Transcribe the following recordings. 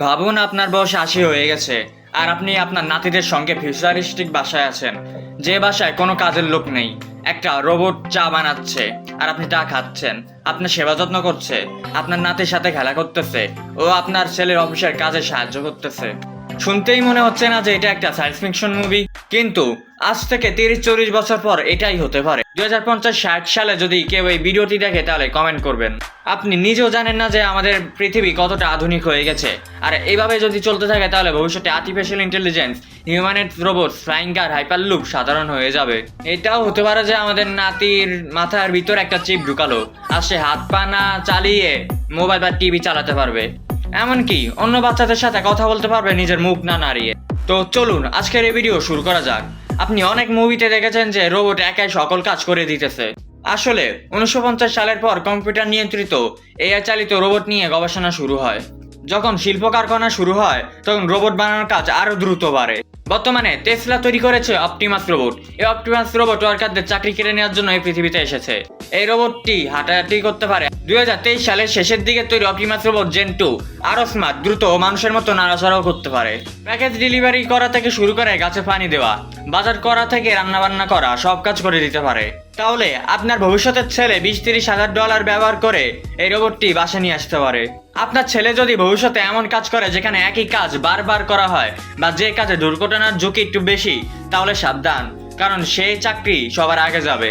ভাবুন আপনার বয়স আশি হয়ে গেছে, আর আপনি আপনার নাতিদের সঙ্গে ফিউচারিস্টিক বাসায় আছেন। যে বাসায় কোনো কাজের লোক নেই, একটা রোবট চা বানাচ্ছে, আর আপনি তা খাচ্ছেন, আপনার সেবা যত্ন করছে, আপনার নাতির সাথে খেলা করতেছে, ও আপনার ছেলের অফিসের কাজে সাহায্য করতেছে। শুনতেই মনে হচ্ছে না যে এটা একটা সায়েন্স ফিকশন মুভি কিন্তু আজ থেকে তিরিশ চল্লিশ বছর পর এটাই হতে পারে। দুই হাজার পঞ্চাশ ষাট সালে যদি কেউ এই ভিডিওটি দেখে, তাহলে কমেন্ট করবেন। আপনি নিজেও জানেন না যে আমাদের পৃথিবী কতটা আধুনিক হয়ে গেছে। আর এইভাবে যদি চলতে থাকে, তাহলে ভবিষ্যতে artificial intelligence humanoid robot flying car hyperloop সাধারণ হয়ে যাবে। এটাও হতে পারে যে আমাদের নাতির মাথার ভিতর একটা চিপ ঢুকালো, আর সে হাত পা না চালিয়ে মোবাইল বা টিভি চালাতে পারবে। এমনকি অন্য বাচ্চাদের সাথে কথা বলতে পারবে নিজের মুখ না নাড়িয়ে। তো চলুন, আজকের এই ভিডিও শুরু করা যাক। আপনি অনেক মুভিতে দেখেছেন যে রোবট একাই সকল কাজ করে দিতেছে। আসলে, উনিশশো সালের পর কম্পিউটার নিয়ন্ত্রিত এআই চালিত রোবট নিয়ে গবেষণা শুরু হয়। যখন শিল্প কারখানা শুরু হয়, তখন রোবট বানানোর কাজ আরও দ্রুত বাড়ে। বর্তমানে টেসলা তৈরি করেছে অপটিমাস রোবট এই অপটিমাস রোবট ওয়ার্কারদের চাকরি কেড়ে নেওয়ার জন্য এই পৃথিবীতে এসেছে। এই রোবটটি হাঁটাহাঁটি করতে পারে দুই সালের শেষের দিকে তৈরি অপটিমাস রোবট জেন টু আরও স্মার্ট দ্রুত মানুষের মতো নাড়াচাড়াও করতে পারে। প্যাকেজ ডেলিভারি করা থেকে শুরু করে গাছে পানি দেওয়া, বাজার করা থেকে রান্না বান্না করা, সব কাজ করে দিতে পারে। তাহলে আপনার ভবিষ্যতের ছেলে বিশ তিরিশ হাজার ডলার ব্যবহার করে এই রোবটটি বাসে নিয়ে আসতে পারে। আপনার ছেলে যদি ভবিষ্যতে এমন কাজ করে যেখানে একই কাজ বারবার করা হয় বা যে কাজে দুর্ঘটনার ঝুঁকি একটু বেশি, তাহলে সাবধান, কারণ সেই চাকরি সবার আগে যাবে।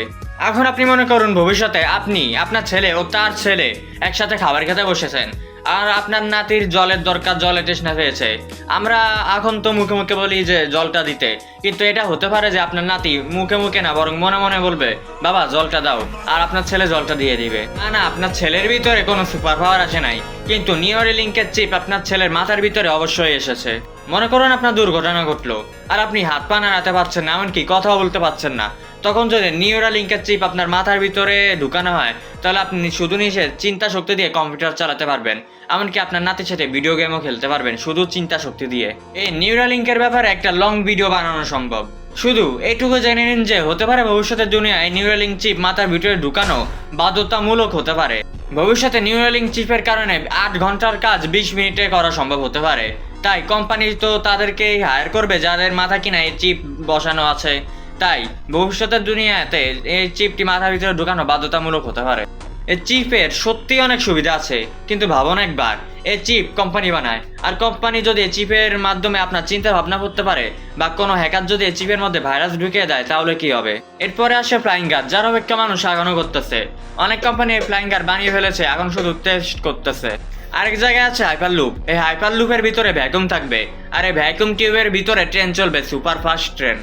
এখন আপনি মনে করুন ভবিষ্যতে আপনি, আপনার ছেলে ও তার ছেলে একসাথে খাবার খেতে বসেছেন, আর আপনার নাতির জলের দরকার জলে তৃষ্ণা পেয়েছে। আমরা এখন তো মুখে মুখে বলি যে জলটা দিতে, কিন্তু এটা হতে পারে যে আপনার নাতি মুখে মুখে না, বরং মনে মনে বলবে, বাবা, জলটা দাও। আর আপনার ছেলে জলটা দিয়ে দিবে। না না, আপনার ছেলের ভিতরে কোনো সুপার পাওয়ার আসে নাই, কিন্তু নিওরে লিঙ্কের চিপ আপনার ছেলের মাথার ভিতরে অবশ্যই এসেছে। মনে করুন আপনার দুর্ঘটনা ঘটলো, আর আপনি হাত পা নাড়াতে পারছেন না, এমনকি কথাও বলতে পারছেন না। তখন যদি নিউরা লিঙ্কের চিপ আপনার মাথার ভিতরে ঢুকানো হয়, তাহলে আপনি শুধু নিজে চিন্তা শক্তি দিয়ে কম্পিউটার চালাতে পারবেন, এমনকি আপনার নাতির সাথে ভিডিও গেমও খেলতে পারবেন, শুধু চিন্তা শক্তি দিয়ে। এই নিউরা লিঙ্কের ব্যাপারে একটা লং ভিডিও বানানো সম্ভব। শুধু এইটুকু জেনে নিন যে, হতে পারে ভবিষ্যতের দুনিয়ায় নিউরালিং চিপ মাথার ভিতরে ঢুকানো বাধ্যতামূলক হতে পারে। ভবিষ্যতে নিউরালিং চিপের কারণে আট ঘণ্টার কাজ বিশ মিনিটে করা সম্ভব হতে পারে। তাই কোম্পানি তো তাদেরকেই হায়ার করবে, যাদের মাথা কিনা এই চিপ বসানো আছে। তাই ভবিষ্যতের দুনিয়াতে এই চিপটি মাথার ভিতরে ঢুকানো বাধ্যতামূলক হতে পারে। এই চিপের সত্যি অনেক সুবিধা আছে, কিন্তু ভাবুন একবার, এই চিপ কোম্পানি বানায়। আর কোম্পানি যদি এই চিপের মাধ্যমে আপনার চিন্তা ভাবনা করতে পারে, বা কোনো হ্যাকার যদি এই চিপের মধ্যে ভাইরাস ঢুকিয়ে দেয়, তাহলে কি হবে? এরপরে আসে ফ্লাইং গার্ড যার অপেক্ষা মানুষ আগানো করতেছে। অনেক কোম্পানি এই ফ্লাইং গার্ড বানিয়ে ফেলেছে, এখন শুধু টেস্ট করতেছে। আরেক জায়গায় আছে হাইপার লুপ এই হাইপার লুপের ভিতরে ভ্যাকুম থাকবে। আর এই ভ্যাকুম টিউবের ভিতরে ট্রেন চলবে সুপার ফাস্ট ট্রেন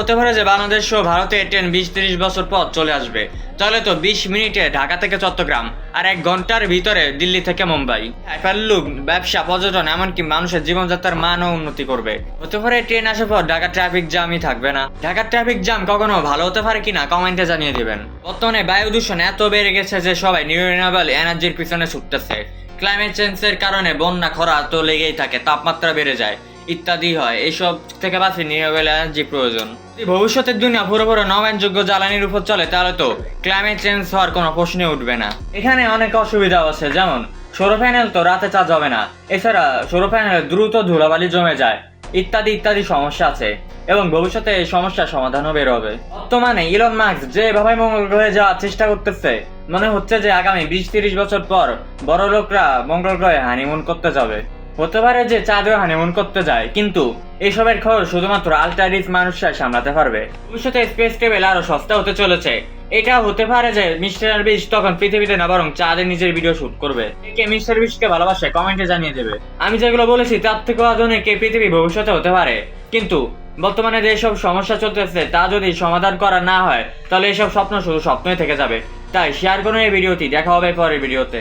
হতে পারে যে বাংলাদেশ ও ভারতে ট্রেন বিশ তিরিশ বছর পর চলে আসবে। তাহলে তো বিশ মিনিটে ঢাকা থেকে চট্টগ্রাম আর এক ঘণ্টার ভিতরে দিল্লি থেকে মুম্বাই। হাইপারলুপ ব্যবসা, পর্যটন, এমনকি মানুষের জীবনযাত্রার মানও উন্নতি করবে। হতে পারে ট্রেন আসার পর ঢাকা ট্রাফিক জ্যামই থাকবে না। ঢাকার ট্রাফিক জ্যাম কখনো ভালো হতে পারে কিনা কমেন্টে জানিয়ে দিবেন। বর্তমানে বায়ু দূষণ এত বেড়ে গেছে যে সবাই রিনিউয়েবল এনার্জির পিছনে ছুটতেছে। ক্লাইমেট চেঞ্জের কারণে বন্যা, খরা তো লেগেই থাকে, তাপমাত্রা বেড়ে যায়, ইত্যাদি হয়। এসব থেকে বাঁচতে রিনিউয়েবল এনার্জি প্রয়োজন। যদি ভবিষ্যতের দুনিয়া পুরো নবায়নযোগ্য জ্বালানির উপর চলে, তাহলে তো ক্লাইমেট চেঞ্জ হওয়ার কোনো প্রশ্নে উঠবে না। এখানে অনেক অসুবিধা আছে, যেমন সৌর প্যানেল তো রাতে চার্জ হবে না। এছাড়া সৌর প্যানেলে দ্রুত ধুলাবালি জমে যায়। ইত্যাদি ইত্যাদি সমস্যা আছে এবং ভবিষ্যতে এই সমস্যার সমাধানও বের হবে। বর্তমানে ইলন মার্কস যেভাবে মঙ্গল গ্রহে যাওয়ার চেষ্টা করতেছে, মনে হচ্ছে যে আগামী বিশ তিরিশ বছর পর বড় লোকরা মঙ্গল গ্রহে হানিমুন করতে যাবে। হতে পারে যে চাঁদেও হানিমুন করতে যায়, কিন্তু এসবের খবর শুধুমাত্র আলট্রা রিচ মানুষরাই সামলাতে পারবে। ভবিষ্যতে স্পেস ট্রেভেল আরও সস্তা হতে চলেছে। এটা হতে পারে যে মিস্টার বিশ তখন পৃথিবীতে না, বরং চাঁদে নিজের ভিডিও শুট করবে। কে মিস্টার বিশকে ভালোবাসে, কমেন্টে জানিয়ে দেবে। আমি যেগুলো বলেছি, তার থেকে আধুনিক এই পৃথিবী ভবিষ্যতে হতে পারে। কিন্তু বর্তমানে যেসব সমস্যা চলতেছে, তা যদি সমাধান করা না হয়, তাহলে এসব স্বপ্ন শুধু স্বপ্নই থেকে যাবে। তাই শেয়ার করুন এই ভিডিওটি, দেখা হবে পরের ভিডিওতে।